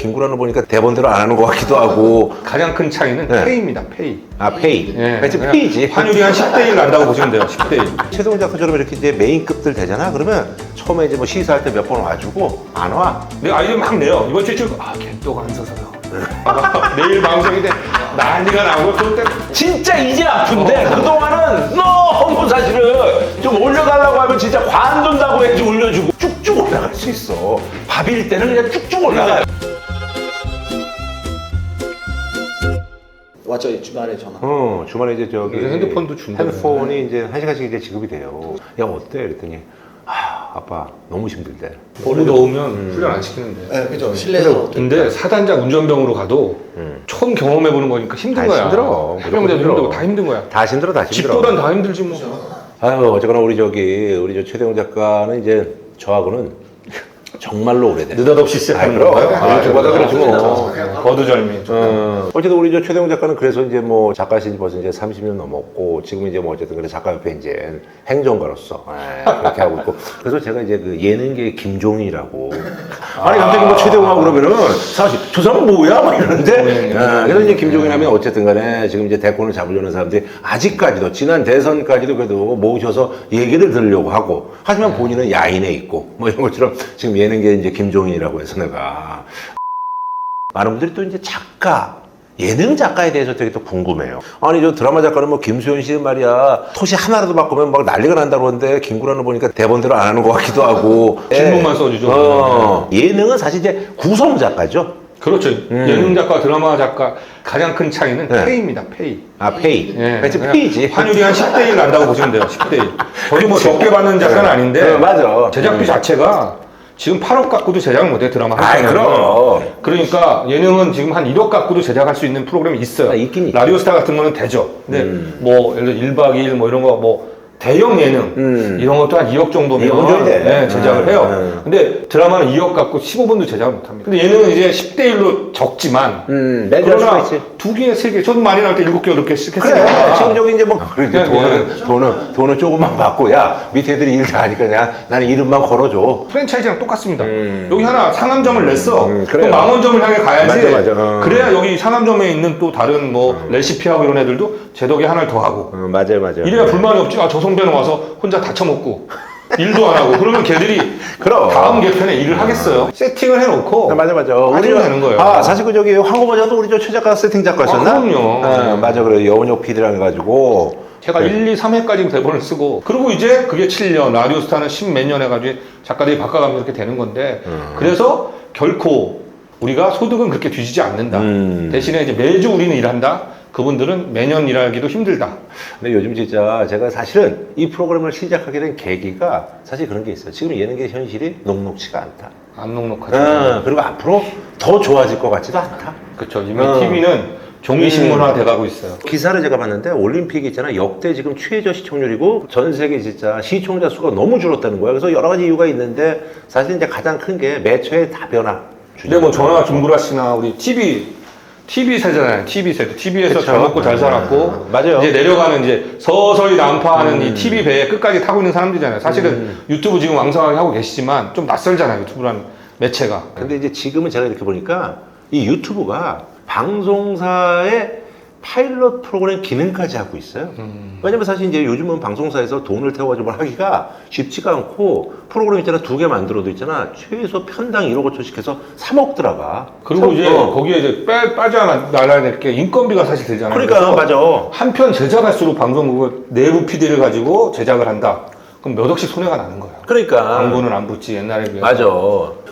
김구라는 보니까 대본대로 안 하는 것 같기도 하고 가장 큰 차이는 네. 페이입니다. 페이. 아 페이 예. 그치 그냥 페이지 환율이 한 10대 1 난다고 보시면 돼요. 10대 1. 최동훈 작가처럼 이렇게 이제 메인급들 되잖아 그러면 처음에 이제 뭐 시사할 때 몇 번 와주고 안 와 내가 아이디어 막 내요. 이번 주에 쭉, 아, 개 또가 안 서서요. 아, 내일 방송인데 난리가 나고 그때 진짜 이제 아픈데 그동안은 너무 사실은 좀 올려달라고 하면 진짜 관둔다고 해야지 올려주고 쭉쭉 올라갈 수 있어. 밥일 때는 그냥 쭉쭉 올라가요. 왔죠 이 주말에 전화. 어 주말에 이제 저기 핸드폰도 준대. 핸드폰이 이제 한 시간씩 이제 지급이 돼요. 야 어때? 그랬더니 아 아빠 너무 힘들대 너무 더우면 훈련 안 시키는데. 네, 그죠. 실내에서. 근데 사단장 운전병으로 가도 음. 처음 경험해 보는 거니까 힘든 아, 거야. 힘들어. 해병대도 무조건 힘들어. 다 힘든 거야. 다 힘들어 다 힘들어 집보단 다 힘들지 뭐. 아유 어쨌거나 우리 저기 우리 저 최대웅 작가는 이제 저하고는 정말로 오래된 느닷없이 시작하는. 건가요? 아, 유튜버다 그러지 뭐. 거두절미. 어, 어쨌든 우리 저 최대웅 작가는 그래서 이제 뭐 작가신 지 벌써 이제 30년 넘었고 지금 이제 뭐 어쨌든 그래 작가협회 이제 행정가로서 예, 그렇게 하고 있고. 그래서 제가 이제 그 예능계 김종인이라고. 아니 갑자기 뭐 최대웅하고 그러면은 사실 저 사람 뭐야? 막 이러는데? 예, 그래서 이제 김종인 하면 어쨌든 간에 지금 이제 대권을 잡으려는 사람들이 아직까지도 지난 대선까지도 그래도 모셔서 얘기를 들으려고 하고. 하지만 본인은 야인에 있고 뭐 이런 것처럼 지금 예능 계 이제 김종인이라고 해서 내가 많은 분들이 또 이제 작가, 예능 작가에 대해서 되게 또 궁금해요. 아니, 저 드라마 작가는 뭐 김수현 씨 말이야. 토시 하나라도 바꾸면 막 난리가 난다고 하는데 김구라는 보니까 대본대로 안 하는 것 같기도 하고. 질문만 써주죠. 어, 예능은 사실 이제 구성 작가죠. 그렇죠. 예능 작가, 드라마 작가 가장 큰 차이는 음. 네. 페이입니다. 페이. 아, 페이. 예. 그치, 페이지. 환율이 한 10대 1 난다고 보시면 돼요. 10대 1. 거기 뭐 적게 받는 작가는 아닌데 어, 맞아. 제작비 음. 자체가 지금 8억 갖고도 제작을 못해 드라마 한 아이, 편은. 그럼. 그러니까 예능은 지금 한 1억 갖고도 제작할 수 있는 프로그램이 있어요. 아, 있긴 있죠. 라디오스타 같은 거는 되죠. 근데 음. 뭐 예를 들어 1박 2일 뭐 이런 거뭐 대형 예능 음. 이런 것도 한 2억 정도면 이건 줘야 돼. 네, 제작을 음, 해요. 음. 근데 드라마는 2억 갖고 15분도 제작을 못 합니다. 근데 예능은 이제 10대 1로 적지만 음, 그러나 수가 있지. 두 개, 세 개, 저도 많이 나올 때 일곱 개, 여덟 개씩 그래, 했으니까. 지금 저기 이제 뭐, 그래, 그냥 돈은, 돈은, 돈은 조금만 받고, 야, 밑에 애들이 일 다 하니까 그냥 나는 이름만 걸어줘. 프랜차이즈랑 똑같습니다. 음. 여기 하나 상암점을 냈어. 음, 또 그래요. 망원점을 향해 가야지. 맞아, 맞아. 어. 그래야 여기 상암점에 있는 또 다른 뭐 레시피하고 이런 애들도 제 덕에 하나를 더 하고. 어, 맞아요, 맞아요. 이래야 불만이 없지. 아, 저 선배는 와서 혼자 다 처먹고 일도 안 하고. 그러면 걔들이 그럼. 다음 개편에 일을 하겠어요. 세팅을 해놓고. 아, 맞아 맞아. 우리가- 되는 거예요. 아 사실 그 저기 황고 버전도 우리 저 최 작가 세팅 작가였었나? 아, 그럼요. 아, 맞아 그래 여운혁 PD랑 해가지고. 제가 네. 1, 2, 3회까지 대본을 쓰고 그리고 이제 그게 7년 라디오스타는 10몇 년 해가지고 작가들이 바꿔가면서 이렇게 되는 건데 음. 그래서 결코 우리가 소득은 그렇게 뒤지지 않는다 음. 대신에 이제 매주 우리는 일한다 그분들은 매년 일하기도 힘들다 근데 요즘 진짜 제가 사실은 이 프로그램을 시작하게 된 계기가 사실 그런 게 있어요. 지금 예능계 현실이 녹록치가 않다. 안 녹록하죠 아, 그리고 앞으로 더 좋아질 것 같지도 않다. 그렇죠 이미 어. TV는 종이신문화 돼가고 있어요 기사를 제가 봤는데 올림픽 있잖아 역대 지금 최저 시청률이고 전 세계 진짜 시청자 수가 너무 줄었다는 거야. 그래서 여러 가지 이유가 있는데 사실 이제 가장 큰 게 매체의 다변화. 근데 뭐 저나 김구라 씨나 우리 TV TV 세잖아요. TV 세대. TV에서. 잘 먹고 잘 살았고 음, 맞아요. 이제 내려가는 이제 서서히 난파하는 음. 이 TV 배에 끝까지 타고 있는 사람들이잖아요. 사실은 유튜브 지금 왕성하게 하고 계시지만 좀 낯설잖아요. 유튜브라는 매체가. 근데 이제 지금은 제가 이렇게 보니까 이 유튜브가 방송사의 파일럿 프로그램 기능까지 하고 있어요. 왜냐면 사실 이제 요즘은 방송사에서 돈을 태워가지고 뭘 하기가 쉽지가 않고 프로그램 있잖아 두 개 만들어도 있잖아 최소 편당 1억 5천씩 해서 3억 들어가. 그리고 이제 어. 거기에 이제 빼 빠져 나가야 될 게 인건비가 사실 들잖아요. 그러니까 맞아. 한편 제작할수록 방송국은 내부 PD를 가지고 제작을 한다. 그럼 몇 억씩 손해가 나는 거예요. 그러니까 광고는 안 붙지 옛날에 비해서. 맞아.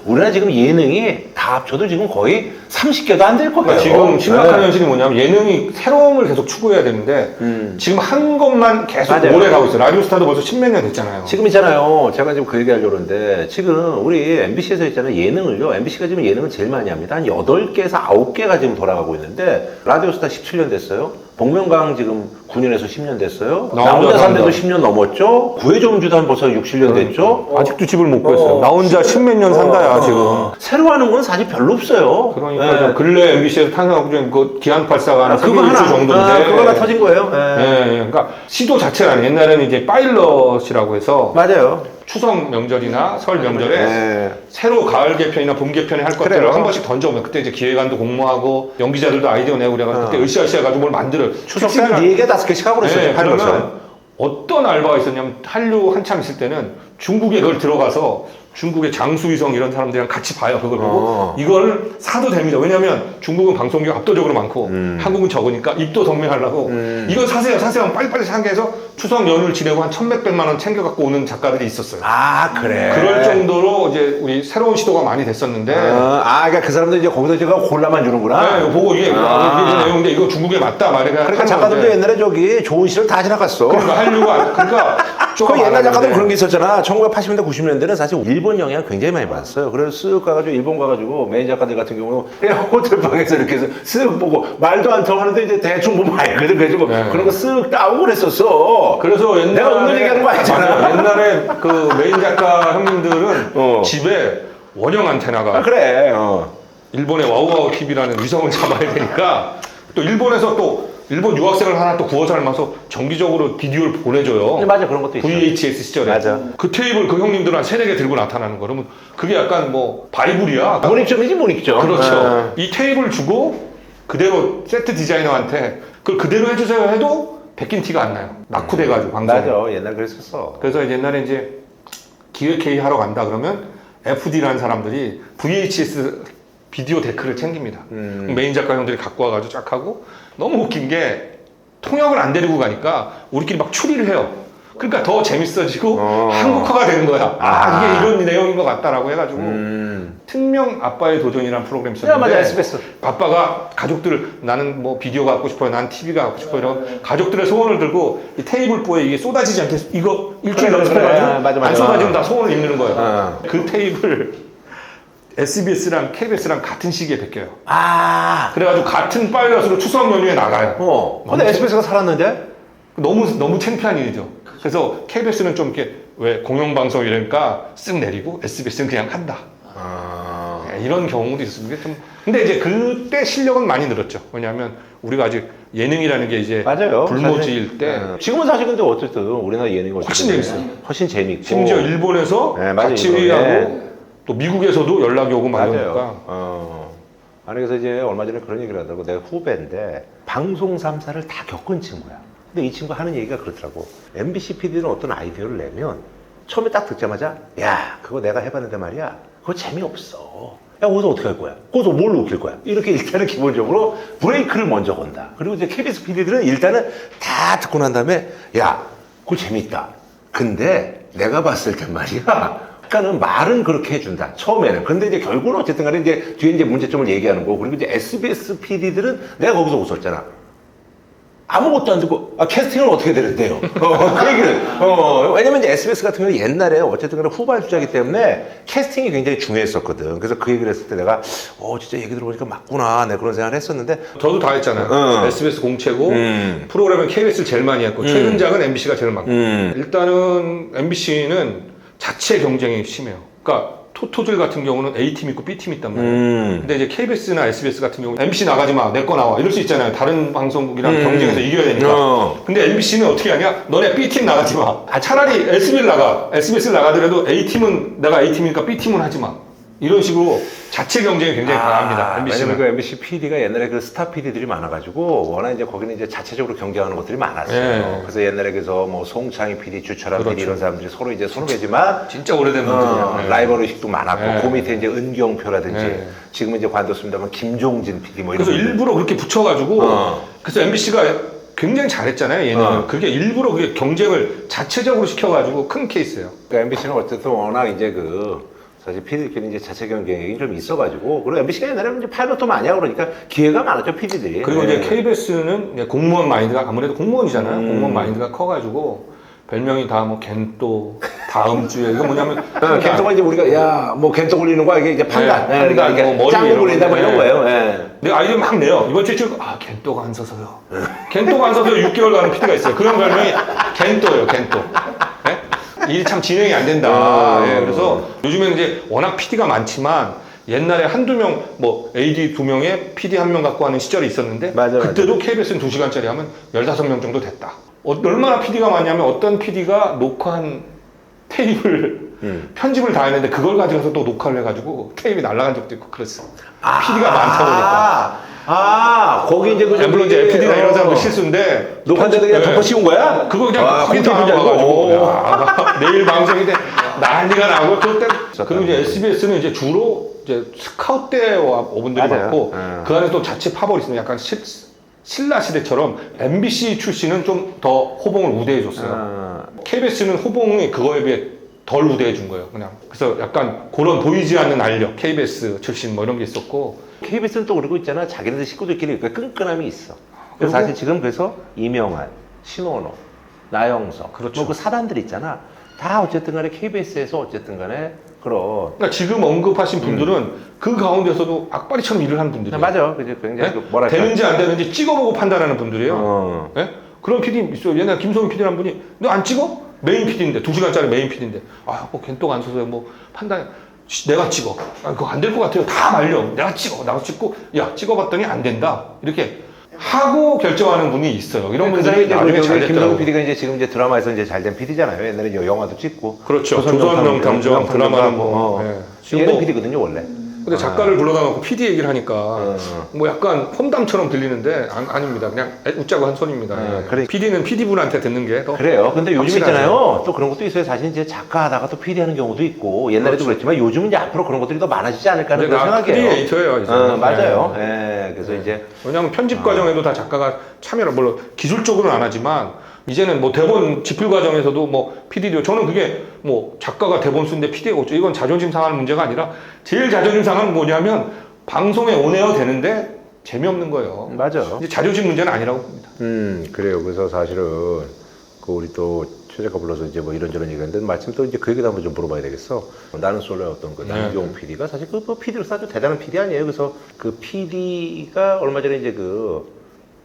우리나라 지금 예능이 다 합쳐도 지금 거의 30개도 안 될 거예요. 그러니까 지금 심각한 네. 현실이 뭐냐면 예능이 새로움을 계속 추구해야 되는데 음. 지금 한 것만 계속 맞아요. 오래 가고 있어요. 라디오스타도 벌써 십몇 년 됐잖아요. 지금 있잖아요. 제가 지금 그 얘기 하려고 그러는데, 지금 우리 MBC에서 있잖아요. 예능을요. MBC가 지금 예능을 제일 많이 합니다. 한 8개에서 9개가 지금 돌아가고 있는데, 라디오스타 17년 됐어요. 복면가왕 지금 9년에서 10년 됐어요. 나나 혼자 산데도 산다. 10년 넘었죠. 구해좀 주다 벌써 6, 7년 됐죠. 아직도 집을 못 구했어요. 어. 나 혼자 십몇 년 산다야 지금. 새로 하는 건 사실 별로 없어요. 그러니까 예. 좀 근래 MBC에서 탄생하고 그 기안84가 하는 아, 세계 그거 하나, 정도인데. 아, 그거 하나 터진 거예요. 예. 예, 예. 그러니까 시도 자체가 아니에요. 옛날에는 이제 파일럿이라고 해서 맞아요. 추석 명절이나 설 명절에 네. 새로 가을 개편이나 봄 개편에 할 것들을 그래요. 한 번씩 던져오면 그때 이제 기획안도 공모하고 연기자들도 아이디어 내고 그래가지고 그때 으쌰으쌰 해가지고 뭘 만들어요. 추석 특징이 때네 개가 다섯 개씩 하고 그랬어요. 네, 팔 그러면. 어떤 알바가 있었냐면 한류 한참 있을 때는 중국에 그걸 들어가서 중국의 장수위성 이런 사람들이랑 같이 봐요. 그걸 보고 어. 이걸 사도 됩니다. 왜냐하면 중국은 방송객 압도적으로 많고 음. 한국은 적으니까 입도 동맹하려고 음. 이거 사세요, 사세요. 하면 빨리빨리 상계해서 추석 연휴를 지내고 한 천몇백만 원 챙겨 갖고 오는 작가들이 있었어요. 아 그래. 그럴 정도로 이제 우리 새로운 시도가 많이 됐었는데 아, 아, 그러니까 그 사람들 이제 거기서 제가 골라만 주는구나. 네, 이거 보고 이게 아. 이게 내용인데 이거 중국에 맞다 말이야. 그러니까 작가들도 옛날에 저기 좋은 시절 다 지나갔어. 그러니까 한류가 그러니까 그 조금 옛날 작가들 그런 게 있었잖아. 1980년대, 90년대는 사실 일본 영향 굉장히 많이 받았어요. 그래서 쓱 가가지고 일본 가가지고 메인 작가들 같은 경우는 그냥 호텔 방에서 이렇게 해서 쓱 보고 말도 안 통하는데 이제 대충 보면 알거든. 그래가지고 네. 그런 거 쓱 따오고 그랬었어. 그래서 옛날에 내가 없는 얘기하는 거 아니잖아. 맞아요. 옛날에 그 메인 작가 형님들은 어. 집에 원형 안테나가 아, 그래. 어. 일본의 와우와우 TV라는 위성을 잡아야 되니까 또 일본에서 또 일본 유학생을 하나 또 구워서 닮아서 정기적으로 비디오를 보내줘요. 근데 맞아 그런 것도 있어. VHS 시절에 맞아. 그 테이블 그 형님들 한 세네 개 들고 나타나는 거 그러면 그게 약간 뭐 바이블이야. 문익점이지 문익점. 그렇죠. 어. 이 테이블 주고 그대로 세트 디자이너한테 그걸 그대로 해주세요 해도 베낀 티가 안 나요. 낙후돼가지고 방송. 맞아. 옛날 그랬었어. 그래서 옛날에 이제 기획회의 하러 간다 그러면 FD라는 사람들이 VHS 비디오 데크를 챙깁니다. 음. 메인 작가 형들이 갖고 와가지고 쫙 하고 너무 웃긴 게 통역을 안 데리고 가니까 우리끼리 막 추리를 해요. 그러니까 더 재밌어지고 어. 한국화가 되는 거야. 아, 아. 이게 이런 내용인 것 같다라고 해가지고 음. 특명 아빠의 도전이라는 프로그램 야, 있었는데 맞아. SBS. 아빠가 가족들 나는 뭐 비디오가 갖고 싶어요. 난 TV가 갖고 싶어요. 이런 가족들의 소원을 들고 이 테이블보에 이게 쏟아지지 않게 이거 일주일 넘게 그래, 해가지고 그래. 맞아. 안 쏟아지면 다 소원을 읽는 거예요. 어. 그 테이블 SBS랑 KBS랑 같은 시기에 베껴요. 아. 그래가지고 같은 파일럿으로 추석 연휴에 나가요. 어. 근데 SBS가 살았는데? 너무 너무 창피한 일이죠. 그래서 KBS는 좀 이렇게 왜 공영방송 이러니까 쓱 내리고 SBS는 그냥 한다. 아. 네, 이런 경우도 있었는데 좀 근데 이제 그때 실력은 많이 늘었죠. 왜냐하면 우리가 아직 예능이라는 게 이제 맞아요. 불모지일 사실, 때 네. 지금은 사실 근데 어쨌든 우리나라 예능이 훨씬 재밌어요. 훨씬 재밌고. 심지어 일본에서 네, 맞아요. 같이 일본에. 회의하고 또 미국에서도 연락이 오고 막 맞아요. 이러니까 어. 아니 그래서 이제 얼마 전에 그런 얘기를 하더라고. 내가 후배인데 방송 3사를 다 겪은 친구야. 근데 이 친구 하는 얘기가 그렇더라고. MBC PD는 어떤 아이디어를 내면 처음에 딱 듣자마자 야 그거 내가 해봤는데 말이야 그거 재미없어. 야 거기서 어떻게 할 거야? 거기서 뭘 웃길 거야? 이렇게 일단은 기본적으로 브레이크를 먼저 건다. 그리고 이제 KBS PD들은 일단은 다 듣고 난 다음에 야 그거 재밌다. 근데 내가 봤을 땐 말이야. 그러니까는 말은 그렇게 해준다. 처음에는. 근데 이제 결국은 어쨌든 간에 이제 뒤에 이제 문제점을 얘기하는 거고. 그리고 이제 SBS PD들은 내가 거기서 웃었잖아. 아무것도 안 듣고, 아, 캐스팅은 어떻게 되는데요? 어, 그 얘기를. 어, 왜냐면 이제 SBS 같은 경우는 옛날에 어쨌든 간에 후발주자이기 때문에 캐스팅이 굉장히 중요했었거든. 그래서 그 얘기를 했을 때 내가, 어, 진짜 얘기 들어보니까 맞구나. 내가 그런 생각을 했었는데, 저도 다 했잖아요. 어. SBS 공채고 음. 프로그램은 KBS를 제일 많이 했고 최근작은 MBC가 제일 많고 음. 일단은 MBC는 자체 경쟁이 심해요. 그러니까 토토즐 같은 경우는 A팀 있고 B팀 있단 말이에요. 음. 근데 이제 KBS나 SBS 같은 경우는 MBC 나가지 마, 내 거 나와 이럴 수 있잖아요. 다른 방송국이랑 음. 경쟁해서 이겨야 되니까. 어. 근데 MBC는 어떻게 하냐? 너네 B팀 나가지 마. 아, 차라리 SB를 나가. SBS를 나가더라도 A팀은 내가 A팀이니까 B팀은 하지 마. 이런 식으로 자체 경쟁이 굉장히 강합니다. MBC는. 아, 왜냐면 그 MBC PD가 옛날에 그 스타 PD들이 많아가지고 워낙 이제 거기는 이제 자체적으로 경쟁하는 것들이 많았어요. 예. 그래서 옛날에 그래서 뭐 송창희 PD, 주철한 그렇죠. PD 이런 사람들이 서로 이제 선후배지만 진짜 오래된 어, 분들이에요. 라이벌 의식도 많았고 예. 그 밑에 이제 은경표라든지 예. 지금은 이제 관뒀습니다만 김종진 PD 뭐 이런 그래서 분들. 일부러 그렇게 붙여가지고 어. 그래서 MBC가 굉장히 잘했잖아요 얘는 어. 그게 일부러 그게 경쟁을 자체적으로 시켜가지고 큰 케이스예요 그러니까 MBC는 어쨌든 워낙 이제 그 사실 PD들끼리 이제 자체 경쟁이 좀 있어가지고 그리고 MBC가 옛날에는 이제 파일럿도 많이 하고 그러니까 기회가 많았죠 PD들이. 그리고 이제 KBS는 공무원 마인드가 아무래도 공무원이잖아요 음. 공무원 마인드가 커가지고 별명이 다 뭐 겐또 다음 주에 이거 뭐냐면 어, 겐토가 이제 우리가 야뭐 겐토 굴리는 거야 이게 이제 판단, 네, 예, 그러니까 이게 뭐 머리 짱구 굴린다 뭐 거. 이런 네. 거예요. 예. 내가 아이디어 막 내요 이번 주에 쭉, 아 겐또가 안 서서요 겐또가 안 서서 6개월 가는 PD가 있어요 그런 별명이 겐또예요 겐또 예? 일이 참 진행이 안 된다 어. 예, 그래서 요즘에는 이제 워낙 PD가 많지만 옛날에 한두 명, 뭐, AD 두 명에 PD 한 명 갖고 하는 시절이 있었는데, 맞아, 맞아. 그때도 KBS는 두 시간짜리 하면 15명 정도 됐다. 어, 얼마나 PD가 많냐면 어떤 PD가 녹화한 테이프를 음. 편집을 다 했는데 그걸 가져가서 또 녹화를 해가지고 테이프가 날아간 적도 있고 그랬어. PD가 많다 보니까. 아, 거기 이제 그 네, 물론 이제 FD나 이런 사람도 어. 실수인데 녹화인데 그냥 네. 덮어 씌운 거야? 그거 그냥 아, 컴퓨터 와가지고 오. 야, 내일 방송인데 난리가 나고 그때 그리고 이제. SBS는 이제 주로 이제 스카우트 때와 분들이 맞아요. 많고 음. 그 안에 또 자체 파벌이 있으면 약간 실, 신라 시대처럼 MBC 출신은 좀 더 호봉을 우대해 줬어요. 아, KBS는 호봉이 그거에 비해 덜 우대해 준 거예요. 그냥 그래서 약간 그런 보이지 않는 알력 KBS 출신 뭐 이런 게 있었고 KBS는 또 그러고 있잖아. 자기네들 식구들끼리 그 끈끈함이 있어. 그래서 사실 지금 그래서 이명환, 신원호, 나영석, 그렇죠. 뭐그 사단들 있잖아. 다 어쨌든 간에 KBS에서 어쨌든 간에 그런 그러니까 지금 언급하신 분들은 그 가운데서도 악바리처럼 일을 하는 분들이에요. 음. 맞아. 그게 굉장히 네? 그 뭐랄까. 되는지 안 되는지 찍어보고 판단하는 분들이에요. 어. 예? 그런 PD 있어요. 옛날 김성희 PD라는 분이 너 안 찍어? 메인 PD인데 두 시간짜리 메인 PD인데 아, 뭐 겐똑 안 서서 뭐 판단 씨, 내가 찍어. 아, 그거 안 될 것 같아요. 다 말려. 내가 찍어. 나도 찍고 야 찍어봤더니 안 된다. 이렇게 하고 결정하는 분이 있어요. 이런 그 분들이 나중에 잘 김성훈 됐더라고. PD가 이제 지금 이제 드라마에서 이제 잘 된 PD잖아요. 옛날에 영화도 찍고. 그렇죠. 조선명 탐정 드라마는 뭐. 어. 예. 예능 뭐- PD거든요 원래. 근데 작가를 불러다 놓고 PD 얘기를 하니까 어. 뭐 약간 험담처럼 들리는데 아, 닙니다 그냥 웃자고 한 손입니다. 어, 예. 그래. PD는 PD분한테 듣는 게 더 그래요. 근데 요즘 확실하죠. 있잖아요. 또 그런 것도 있어요. 사실 이제 작가 하다가 또 PD 하는 경우도 있고 옛날에도 그렇죠. 그랬지만 요즘은 이제 앞으로 그런 것들이 더 많아지지 않을까 하는 그런 생각이에요. 크리에이터예요, 이제. 어, 맞아요. 네. 예. 그래서 이제 왜냐하면 아. 편집 과정에도 다 작가가 참여를 물론 기술적으로는 안 하지만 이제는 뭐 대본 집필 과정에서도 뭐 PD도 저는 그게 뭐 작가가 대본 쓰는데 PD가 어쩌 이건 자존심 상하는 문제가 아니라 제일 자존심 상하는 건 뭐냐면 방송에 온에어 되는데 재미없는 거예요. 맞아. 이제 자존심 문제는 아니라고 봅니다. 음 그래요. 그래서 사실은 그 우리 또 최작가 불러서 이제 뭐 이런저런 얘기했는데 마침 또 이제 그 얘기도 한번 좀 물어봐야 되겠어. 나는 솔로의 어떤 그 네. 남경 PD가 사실 그뭐 PD로서 아주 대단한 PD 아니에요. 그래서 그 PD가 얼마 전에 이제 그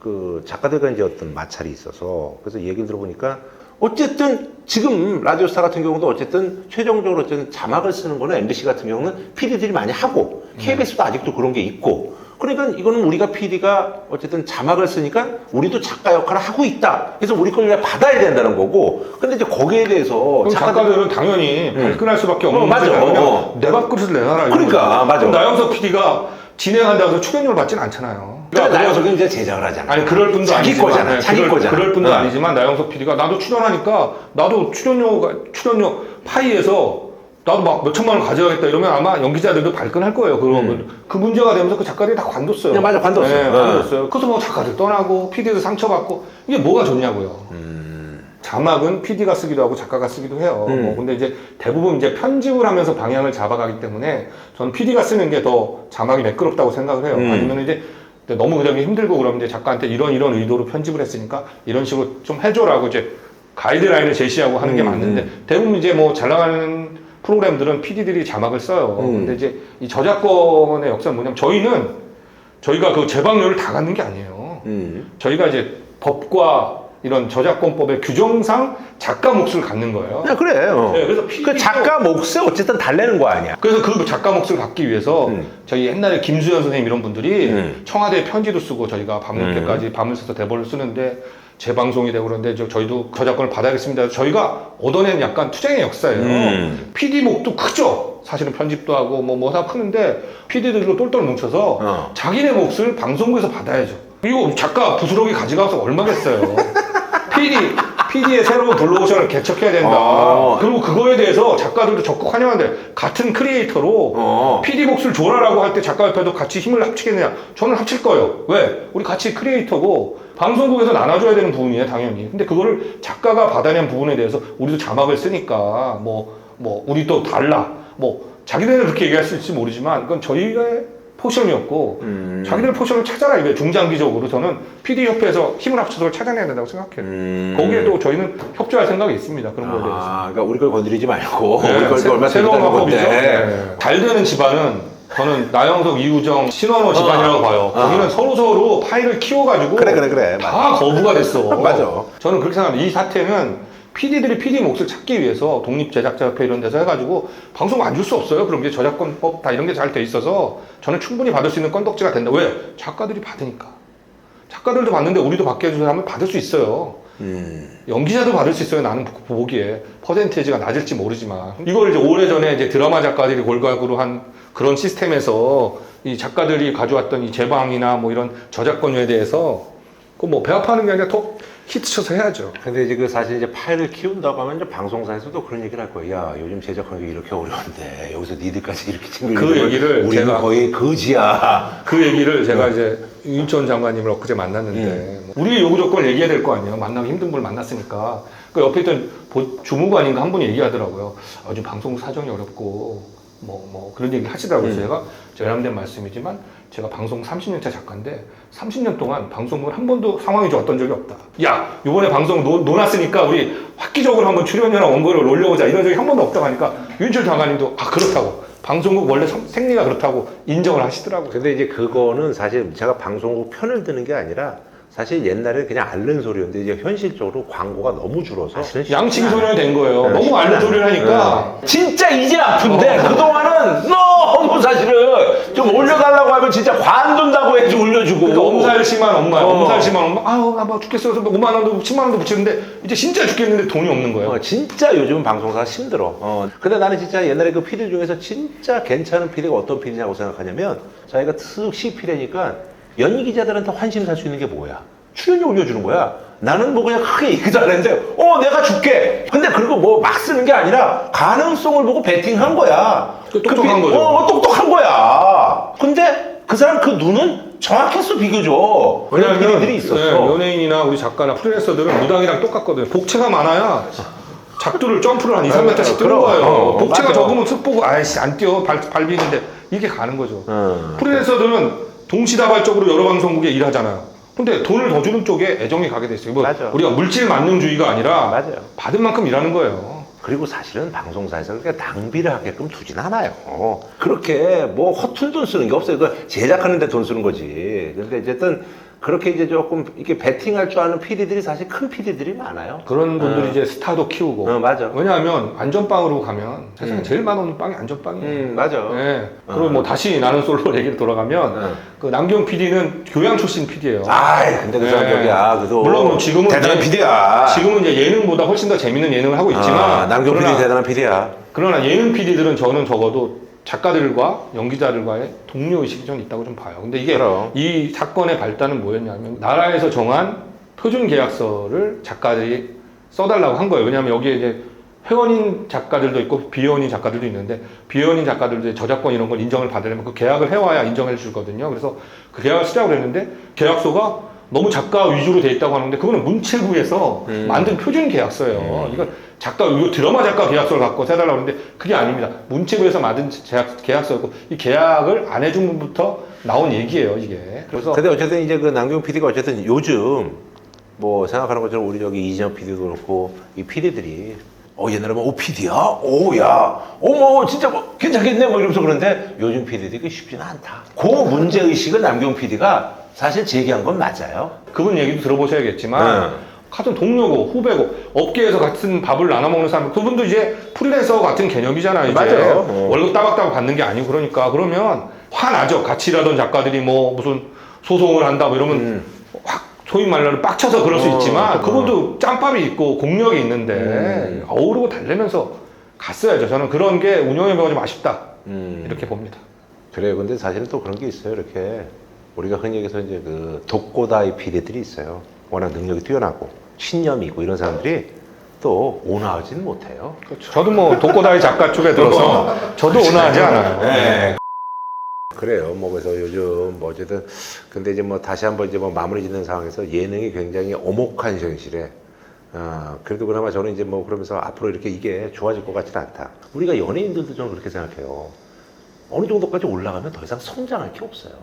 그 작가들과 이제 어떤 마찰이 있어서 그래서 얘기를 들어보니까 어쨌든 지금 라디오스타 같은 경우도 어쨌든 최종적으로 어쨌든 자막을 쓰는 거는 MBC 같은 경우는 PD들이 많이 하고 KBS도 아직도 그런 게 있고 그러니까 이거는 우리가 PD가 어쨌든 자막을 쓰니까 우리도 작가 역할을 하고 있다. 그래서 우리 걸 그냥 받아야 된다는 거고. 근데 이제 거기에 대해서 작가들 작가들은 당연히 발끈할 수밖에 없는 어, 맞아. 그냥 어. 내 밥그릇을 내놔라. 그러니까, 거죠. 맞아. 나영석 PD가 진행한다고 해서 출연료를 받지는 않잖아요. 그러니까 나영석은 이제 제작을 하잖아. 아니 그럴 분도 자기 아니지만 거잖아. 네, 자기 그럴, 거잖아. 그럴 분도 어. 아니지만 나영석 PD가 나도 출연하니까 나도 출연료가 출연료 파이에서 나도 막 몇천만 원 가져가겠다 이러면 아마 연기자들도 발끈할 거예요. 그러면 그 문제가 되면서 그 작가들이 다 관뒀어요. 네, 맞아, 관뒀어요. 네, 네. 관뒀어요. 그래서 뭐 작가들 떠나고 PD도 상처받고 이게 뭐가 좋냐고요. 음. 자막은 PD가 쓰기도 하고 작가가 쓰기도 해요. 음. 뭐 근데 이제 대부분 이제 편집을 하면서 방향을 잡아가기 때문에 저는 PD가 쓰는 게 더 자막이 매끄럽다고 생각을 해요. 음. 아니면 이제 너무 그다음에 힘들고 그러면 이제 작가한테 이런 이런 의도로 편집을 했으니까 이런 식으로 좀 해줘라고 이제 가이드라인을 제시하고 하는 게 음, 맞는데 대부분 이제 뭐 잘 나가는 프로그램들은 PD들이 자막을 써요. 음. 근데 이제 이 저작권의 역사는 뭐냐면 저희는 저희가 그 재방료를 다 갖는 게 아니에요. 음. 저희가 이제 법과 이런 저작권법의 규정상 작가 몫을 갖는 거예요. 야, 그래. 어. 네, 그래서 PD 그 작가 몫에 어쨌든 달래는 거 아니야. 그래서 그 작가 몫을 갖기 위해서 음. 저희 옛날에 김수현 선생님 이런 분들이 음. 청와대 편지도 쓰고 저희가 밤늦 음. 밤을 새서 대본을 쓰는데 재방송이 되고 그런데 저, 저희도 저작권을 받아야겠습니다. 저희가 얻어낸 약간 투쟁의 역사예요. 음. PD 몫도 크죠. 사실은 편집도 하고 뭐 뭐 다 크는데 PD들도 똘똘 뭉쳐서 어. 자기네 몫을 방송국에서 받아야죠. 이거 작가 부스러기 가져가서 얼마겠어요. PD, PD의 새로운 블루오션을 개척해야 된다. 어. 그리고 그거에 대해서 작가들도 적극 환영하는데 같은 크리에이터로 어. PD 몫을 줘라라고 할 때 작가 협회도 같이 힘을 합치겠느냐? 저는 합칠 거예요. 왜? 우리 같이 크리에이터고 방송국에서 나눠줘야 되는 부분이에요, 당연히. 근데 그거를 작가가 받아낸 부분에 대해서 우리도 자막을 쓰니까 뭐, 뭐, 우리 또 달라. 뭐, 자기네는 그렇게 얘기할 수 있을지 모르지만 그건 저희의 포션이었고 음. 자기들 포션을 찾아라 이게 중장기적으로 저는 PD 협회에서 힘을 합쳐서 찾아내야 된다고 생각해요. 음. 거기에 또 저희는 협조할 생각이 있습니다. 그런 거에 대해서. 아, 그러니까 우리 걸 건드리지 말고 네, 우리 걸 새- 얼마 새로운. 건데. 네. 잘 되는 집안은 저는 나영석, 이우정, 신원호 집안이라고 봐요. 어. 거기는 서로 서로 파일을 키워가지고 그래, 그래, 그래. 다 거부가 됐어. 맞아. 저는 그렇게 생각합니다. 이 사태는 PD들이 PD 몫을 찾기 위해서 독립제작자협회 이런 데서 해가지고 방송 안 줄 수 없어요. 그럼 이제 저작권법 다 이런 게 잘 돼 있어서 저는 충분히 받을 수 있는 건덕지가 된다. 왜? 작가들이 받으니까. 작가들도 받는데 우리도 받게 해주세요 하면 받을 수 있어요. 음. 연기자도 받을 수 있어요. 나는 보- 보기에 퍼센테이지가 낮을지 모르지만 이걸 이제 오래전에 이제 드라마 작가들이 골각으로 한 그런 시스템에서 이 작가들이 가져왔던 이 제방이나 뭐 이런 저작권료에 대해서 그뭐 배합하는 게 아니라 더 히트 쳐서 해야죠. 근데 이제 그 사실 이제 파일을 키운다고 하면 이제 방송사에서도 그런 얘기를 할 거예요. 야, 요즘 제작하기 이렇게 어려운데 여기서 니들까지 이렇게 챙겨 그 얘기를 우리는 제가- 거의 거지야. 그 얘기를 제가 이제 윤천 장관님을 엊그제 만났는데 뭐 우리 요구 조건을 얘기해야 될 거 아니에요. 만나기 힘든 분을 만났으니까 그 옆에 있던 보- 주무관인가 한 분이 얘기하더라고요. 아, 요즘 방송 사정이 어렵고 뭐 뭐 그런 얘기를 하시더라고요. 제가 죄람된 말씀이지만 제가 방송 30년차 작가인데 30년 동안 방송을 한 번도 상황이 좋았던 적이 없다. 야 이번에 방송 놓, 놓았으니까 우리 획기적으로 한번 출연료나 원고를 올려보자 이런 적이 한 번도 없다고 하니까 윤철 장관님도 아 그렇다고 방송국 원래 성- 생리가 그렇다고 인정을 하시더라고요. 근데 이제 그거는 사실 제가 방송국 편을 드는 게 아니라 사실 옛날에 그냥 앓는 소리였는데 이제 현실적으로 광고가 너무 줄어서 양치기 소년이 된 거예요. 네, 너무 쉽지 않아요. 소리를 하니까 진짜 이제 아픈데 그동안은 너무 사실은 좀 올려달라고 하면 진짜 관둔다고 해서 올려주고 그러니까 엄살 심한 엄마예요. 어. 엄살 심한 엄마. 아우 아빠 죽겠어서 5만 원도 10만 원도 붙이는데 이제 진짜 죽겠는데 돈이 없는 거예요. 어, 진짜 요즘 방송사가 힘들어. 어. 근데 나는 진짜 옛날에 그 PD 중에서 진짜 괜찮은 PD가 어떤 PD냐고 생각하냐면 자기가 특시 PD니까 연예 기자들한테 환심 살 수 있는 게 뭐야? 출연료 올려주는 거야. 나는 뭐 그냥 크게 얘기도 안 했는데, 어, 내가 줄게. 근데 그리고 뭐 막 쓰는 게 아니라 가능성을 보고 베팅한 거야. 그 똑똑한 피- 거죠. 어, 똑똑한 거야. 근데 그 사람 그 눈은 정확했어, 비교적. 그런 왜냐하면 PD들이 있었어. 네, 연예인이나 우리 작가나 프리랜서들은 무당이랑 똑같거든요. 복채가 많아야 작두를 점프를 한 2, 3m씩 뜨는. 거예요. 어, 복채가 맞아. 적으면 슥 보고 아이씨 안 뛰어 발, 밟히는데 이게 가는 거죠. 어. 프리랜서들은 동시다발적으로 여러 방송국에 일하잖아요. 근데 돈을 더 주는 쪽에 애정이 가게 돼 있어요. 뭐 맞아. 우리가 물질 만능주의가 아니라 맞아요. 받은 만큼 일하는 거예요. 그리고 사실은 방송사에서 그렇게 낭비를 하게끔 두진 않아요. 그렇게 뭐 허튼 돈 쓰는 게 없어요. 그 제작하는데 돈 쓰는 거지. 근데 어쨌든 그렇게 이제 조금 이렇게 베팅할 줄 아는 PD들이 사실 큰 PD들이 많아요. 그런 분들이 이제 스타도 키우고. 어, 맞아. 왜냐하면 안전빵으로 가면 세상에 음. 제일 맛없는 빵이 안전빵이에요. 음, 맞아. 네. 그리고 뭐 다시 나는 솔로 얘기를 돌아가면 응. 그 남경 PD는 교양 출신 PD예요. 아이, 근데 그 사람 네. 저기야. 그래도 물론 뭐 지금은 대단한 이제- PD야. 지금은 이제 예능보다 훨씬 더 재밌는 예능을 하고 있지만 아, 남경 PD 대단한 PD야. 그러나 예능 PD들은 저는 적어도 작가들과 연기자들과의 동료 의식이 좀 있다고 좀 봐요. 근데 이게 그럼. 이 사건의 발단은 뭐였냐면 나라에서 정한 표준 계약서를 작가들이 써달라고 한 거예요. 왜냐하면 여기에 이제 회원인 작가들도 있고 비회원인 작가들도 있는데 비회원인 작가들도 저작권 이런 걸 인정을 받으려면 그 계약을 해와야 인정해 주거든요. 그래서 그 계약을 쓰자고 그랬는데 계약서가 너무 작가 위주로 돼 있다고 하는데 그거는 문체부에서 음. 만든 표준 계약서예요. 이거 작가 이거 드라마 작가 계약서를 갖고 해달라고 하는데 그게 아닙니다. 문체부에서 만든 제약, 계약서고 이 계약을 안 해준 분부터 나온 얘기예요. 이게 그래서 근데 어쨌든 이제 그 남경 PD가 어쨌든 요즘 뭐 생각하는 것처럼 우리 저기 이진영 PD도 그렇고 이 PD들이 어 옛날에 뭐 OPD야? 오야 어머 진짜 뭐 괜찮겠네 뭐 이러면서 그런데 요즘 PD들이 그 쉽지는 않다. 그 문제 의식을 남경 PD가 사실 제기한 건 맞아요. 그분 얘기도 들어보셔야겠지만 네. 같은 동료고 후배고 업계에서 같은 밥을 나눠 먹는 사람 그분도 이제 프리랜서 같은 개념이잖아요. 이제 맞아요. 어. 월급 따박따박 받는 게 아니고 그러니까 그러면 화나죠. 같이 일하던 작가들이 뭐 무슨 소송을 한다 뭐 이러면 음. 확 소위 말로 빡쳐서 그럴 수 어, 있지만 어. 그분도 짬밥이 있고 공력이 있는데 음. 어우르고 달래면서 갔어야죠. 저는 그런 게 운영에 배워 좀 아쉽다 음. 이렇게 봅니다. 그래요. 근데 사실은 또 그런 게 있어요. 이렇게 우리가 흔히 얘기해서 이제 그 독고다이 PD들이 있어요. 워낙 능력이 뛰어나고 신념이 있고 이런 사람들이 또 온화하지는 못해요. 저도 뭐 독고다이 작가 쪽에 들어서 저도 온화하지 않아요. 네. 그래요. 뭐 그래서 요즘 뭐 어쨌든 근데 이제 뭐 다시 한번 이제 뭐 마무리 짓는 상황에서 예능이 굉장히 엄혹한 현실에 아 그래도 그나마 저는 이제 뭐 그러면서 앞으로 이렇게 이게 좋아질 것 같지는 않다. 우리가 연예인들도 저는 그렇게 생각해요. 어느 정도까지 올라가면 더 이상 성장할 게 없어요.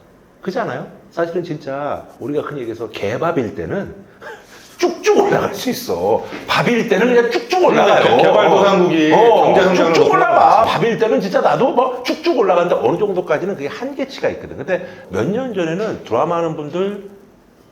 그렇지 않아요? 사실은 진짜 우리가 흔히 얘기해서 개밥일 때는 쭉쭉 올라갈 수 있어. 밥일 때는 그냥 쭉쭉 올라가요. 개- 개발도상국이 경제 성장을 쭉쭉 못 올라가. 밥일 때는 진짜 나도 뭐 쭉쭉 올라가는데 어느 정도까지는 그게 한계치가 있거든. 근데 몇 년 전에는 드라마 하는 분들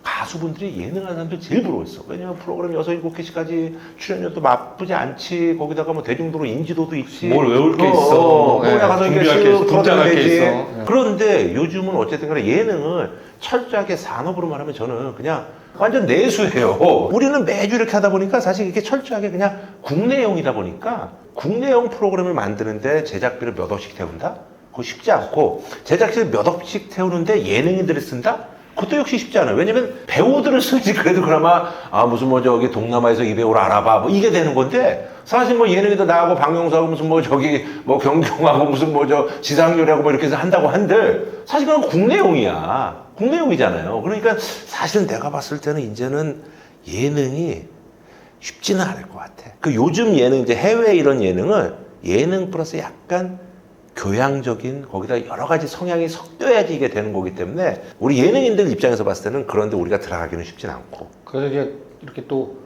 가수분들이 예능하는 사람들 제일 부러웠어. 왜냐면 프로그램 6, 7개씩까지 출연료도 나쁘지 않지. 거기다가 뭐 대중도로 인지도도 있지. 뭘 외울 게 어, 있어. 어, 예, 거기다 가서 이게. 쓱 털어내면 게 되지. 있어. 예. 그런데 요즘은 어쨌든 간에 예능을 철저하게 산업으로 말하면 저는 그냥 완전 내수예요. 우리는 매주 이렇게 하다 보니까 사실 이게 철저하게 그냥 국내용이다 보니까 국내용 프로그램을 만드는데 제작비를 몇 억씩 태운다? 그거 쉽지 않고 제작비를 몇 억씩 태우는데 예능인들을 쓴다? 그것도 역시 쉽지 않아요. 왜냐면 배우들을 쓰지 그래도 그나마 아 무슨 뭐 저기 동남아에서 이 배우를 알아봐 뭐 이게 되는 건데 사실 뭐 예능에도 나하고 박명수하고 무슨 뭐 저기 뭐 경경하고 무슨 뭐 저 지상렬하고 뭐 이렇게 해서 한다고 한들 사실 그건 국내용이야. 국내용이잖아요. 그러니까 사실은 내가 봤을 때는 이제는 예능이 쉽지는 않을 것 같아. 그 요즘 예능 이제 해외 이런 예능을 예능 플러스 약간 교양적인 거기다 여러 가지 성향이 섞여야지 이게 되는 거기 때문에 우리 예능인들 입장에서 봤을 때는 그런데 우리가 들어가기는 쉽진 않고. 그래서 이제 이렇게 또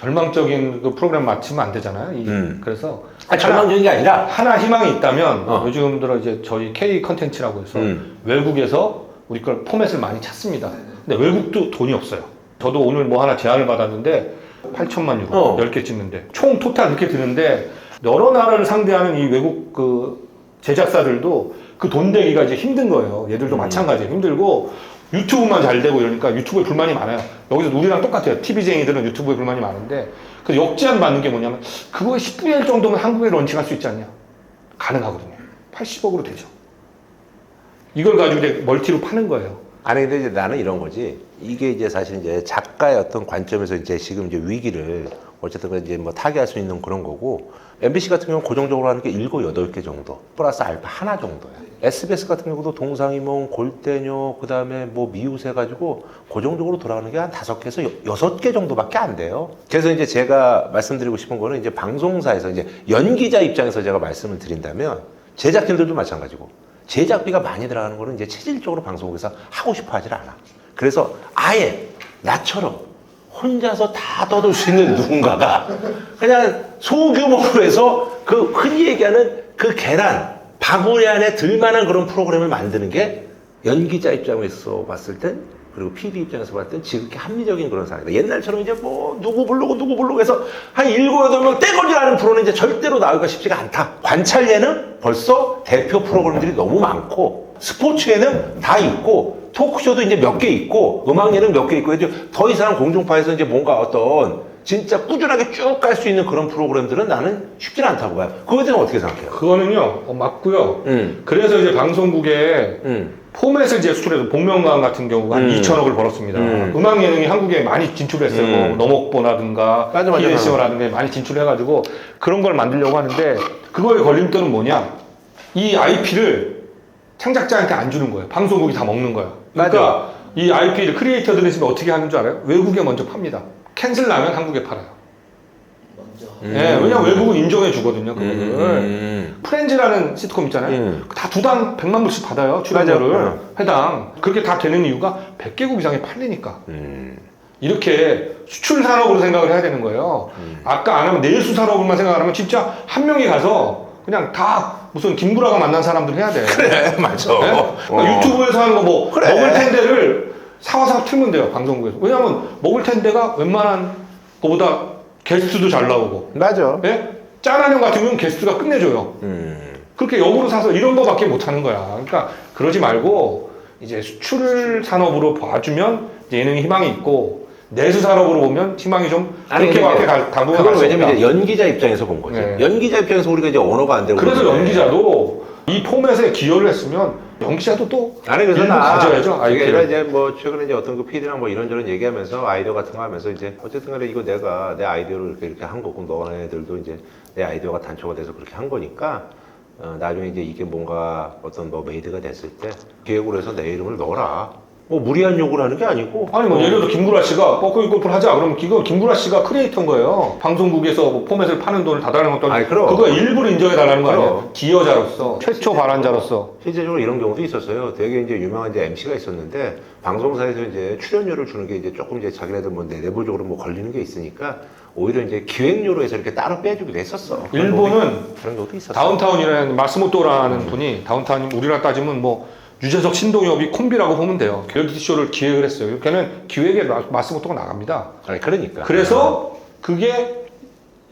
절망적인 그 프로그램 맞추면 안 되잖아요. 이- 음. 그래서 아, 절망적인 게 아니라 하나 희망이 있다면 어. 요즘 들어 이제 저희 K 컨텐츠라고 해서 음. 외국에서 우리 걸 포맷을 많이 찾습니다. 근데 외국도 돈이 없어요. 저도 오늘 뭐 하나 제안을 받았는데 8천만 유로 어. 10개 찍는데 총 토탈 그렇게 드는데 여러 나라를 상대하는 이 외국 그 제작사들도 그 돈 대기가 이제 힘든 거예요. 얘들도 음. 마찬가지예요. 힘들고 유튜브만 잘 되고 이러니까 유튜브에 불만이 많아요. 여기서 우리랑 똑같아요. TV쟁이들은 유튜브에 불만이 많은데 그 역제한 받는 게 뭐냐면 그거의 10분의 1 정도면 한국에 런칭할 수 있지 않냐? 가능하거든요. 80억으로 되죠. 이걸 가지고 이제 멀티로 파는 거예요. 아니 근데 이제 나는 이런 거지. 이게 이제 사실 이제 작가의 어떤 관점에서 이제 지금 이제 위기를 어쨌든 이제 뭐 타개할 수 있는 그런 거고 MBC 같은 경우는 고정적으로 하는 게 일곱 여덟 개 정도 플러스 알파 하나 정도야. SBS 같은 경우도 동상이몽, 골대녀, 그 다음에 뭐 미우새 해가지고 고정적으로 돌아가는 게 한 다섯 개에서 여- 여섯 개 정도밖에 안 돼요. 그래서 이제 제가 말씀드리고 싶은 거는 이제 방송사에서 이제 연기자 입장에서 제가 말씀을 드린다면 제작진들도 마찬가지고 제작비가 많이 들어가는 거는 이제 체질적으로 방송국에서 하고 싶어 하질 않아. 그래서 아예 나처럼 혼자서 다 떠들 수 있는 누군가가 그냥 소규모로 해서 그 흔히 얘기하는 그 계란, 바구니 안에 들만한 그런 프로그램을 만드는 게 연기자 입장에서 봤을 땐 그리고 PD 입장에서 봤을 땐 지극히 합리적인 그런 상황이다. 옛날처럼 이제 뭐 누구 부르고 누구 부르고 해서 한 일곱 여덟 명 떼거리라는 프로는 이제 절대로 나오기가 쉽지가 않다. 관찰 예능 벌써 대표 프로그램들이 너무 많고 스포츠 예능 다 있고 토크쇼도 이제 몇 개 있고 음악 예능 몇 개 있고 이제 더 이상 공중파에서 이제 뭔가 어떤 진짜 꾸준하게 쭉 갈 수 있는 그런 프로그램들은 나는 쉽지는 않다고 봐요. 그거에 대해서 어떻게 생각해요? 그거는요, 어, 맞고요. 음, 그래서 이제 방송국에 음, 포맷을 이제 수출해서 복면가왕 같은 경우가 한 음. 2천억을 벌었습니다. 음. 음. 악 예능이 한국에 많이 진출했어요. 음. 뭐 너목보라든가 맞아, 맞아. TLC라든가 많이 진출해가지고 그런 걸 만들려고 하는데 그거의 걸림돌은 뭐냐? 이 IP를 창작자한테 안 주는 거예요. 방송국이 다 먹는 거예요. 그러니까 이 IP를 크리에이터들은 지금 어떻게 하는 줄 알아요? 외국에 먼저 팝니다. 캔슬 나면 한국에 팔아요. 음. 예, 왜냐면 외국은 인정해 주거든요. 그거를. 음, 프렌즈라는 시트콤 있잖아요. 음. 다 두당 100만 불씩 받아요. 출연료를 맞아요. 회당. 그렇게 다 되는 이유가 100개국 이상이 팔리니까. 음, 이렇게 수출 산업으로 생각을 해야 되는 거예요. 음. 아까 안 하면 내수 산업으로만 생각하면 진짜 한 명이 가서 그냥 다 무슨 김구라가 만난 사람들 해야 돼. 그래, 맞아. 네? 그러니까 어. 유튜브에서 하는 거 뭐 그래. 먹을 텐데를 사와사 틀면 돼요 방송국에서. 왜냐하면 먹을 텐데가 웬만한 거보다 게스트도 잘 나오고. 맞아. 예? 짠한 형 같은 경우는 게스트가 끝내줘요. 음. 그렇게 역으로 사서 이런 거밖에 못 하는 거야. 그러니까 그러지 말고 이제 수출 산업으로 봐주면 예능이 희망이 있고 내수 산업으로 보면 희망이 좀 아니, 그렇게밖에 갈- 당분간 그건 갈수 왜냐면 없다. 이제 연기자 입장에서 본 거지. 네. 연기자 입장에서 우리가 이제 언어가 안 되고. 그래서 그러는데. 연기자도 이 포맷에 기여를 했으면 연기자도 또 아니 그래서 일부 나 가져야죠. 이게 아이디어를. 이제 뭐 최근에 이제 어떤 그 PD랑 뭐 이런저런 얘기하면서 아이디어 같은 거 하면서 이제 어쨌든 간에 이거 내가 내 아이디어를 이렇게 이렇게 한 거고 너네들도 이제 내 아이디어가 단초가 돼서 그렇게 한 거니까 어, 나중에 이제 이게 뭔가 어떤 뭐 메이드가 됐을 때 기획으로 해서 내 이름을 넣어라. 뭐 무리한 요구를 하는 게 아니고. 아니 뭐 어, 예를 들어 김구라 씨가 뻐꾸기 골프를 하자 그러면 이거 김구라 씨가 크리에이터인 거예요. 방송국에서 뭐 포맷을 파는 돈을 다 달라는 것도 아니, 그럼. 그거 일부러 인정해 달라는 거 아니에요. 그럼. 기여자로서 최초 발안자로서 실제적으로 이런 경우도 있었어요. 되게 이제 유명한 이제 MC가 있었는데 방송사에서 이제 출연료를 주는 게 이제 조금 이제 자기네들 뭐 내- 내부적으로 뭐 걸리는 게 있으니까 오히려 이제 기획료로 해서 이렇게 따로 빼주기도 했었어. 일본은 그런 경우도 있었어. 다운타운이라는 마스모토라는 분이 다운타운 우리나라 따지면 뭐 유재석 신동엽이 콤비라고 보면 돼요. 리얼리티 쇼를 기획을 했어요. 걔는 기획에 마- 마스모토가 나갑니다. 아니 그러니까. 그래서 그게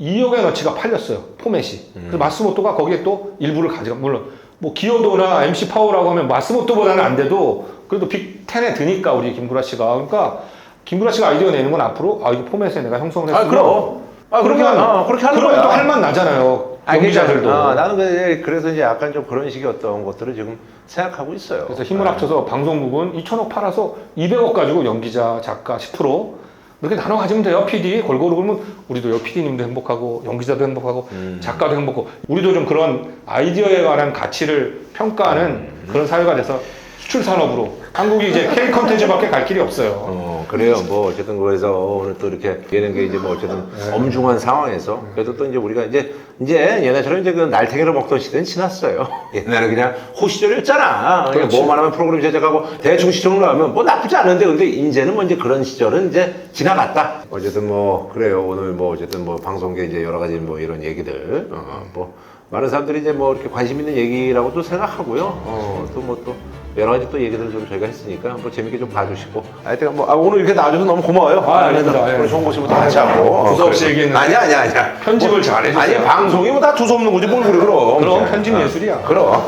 2억의 너치가 팔렸어요. 포맷이. 그래서 마스모토가 거기에 또 일부를 가져가. 물론 뭐 기어도나 MC 파워라고 하면 마스모토보다는 안 돼도 그래도 빅10에 드니까 우리 김구라 씨가. 그러니까 김구라 씨가 아이디어 내는 건 앞으로 아 이거 포맷에 내가 형성을 했으면 아 그럼. 아 그렇게 하- 그렇게 하는 그러면 거야. 또 할만 나잖아요. 아니, 연기자들도. 그러니까, 어, 나는 그- 그래서 이제 약간 좀 그런 식의 어떤 것들을 지금 생각하고 있어요. 그래서 힘을 아. 합쳐서 방송국은 2천억 팔아서 200억 가지고 연기자, 작가 10% 이렇게 나눠 가지면 돼요. PD 골고루 그러면 우리도 여 PD님도 행복하고 연기자도 행복하고 음. 작가도 행복하고 우리도 좀 그런 아이디어에 관한 가치를 평가하는 음. 그런 사회가 돼서 수출 산업으로 한국이 이제 K 컨텐츠밖에 갈 길이 없어요. 어 그래요. 뭐 어쨌든 그래서 오늘 또 이렇게 얘는 게 이제 뭐 어쨌든 엄중한 상황에서 그래도 또 이제 우리가 이제 이제 옛날처럼 이제 그 날탱이로 먹던 시대는 지났어요. 옛날에 그냥 호시절이었잖아. 그냥 그렇지. 뭐만 하면 프로그램 제작하고 대충 시청을 하면 뭐 나쁘지 않은데 근데 이제는 뭐 이제 그런 시절은 이제 지나갔다. 어쨌든 뭐 그래요. 오늘 뭐 어쨌든 뭐 방송계 이제 여러 가지 뭐 이런 얘기들. 어 뭐 많은 사람들이 이제 뭐 이렇게 관심 있는 얘기라고 또 생각하고요. 어, 또 뭐 또 여러 가지 또 얘기들 좀 저희가 했으니까 한번 재밌게 좀 봐주시고. 하여튼 뭐 아, 오늘 이렇게 나와줘서 너무 고마워요. 아, 아닙니다. 예. 오늘 좋은 곳이면 또 같이 하고. 어, 두서없이 그래. 얘기했는데. 아니야, 아니야, 아니야. 편집을 잘 해주세요. 아니 방송이 뭐 다 두서없는 거지 뭘 그래 그럼. 그럼 편집 예술이야. 그럼.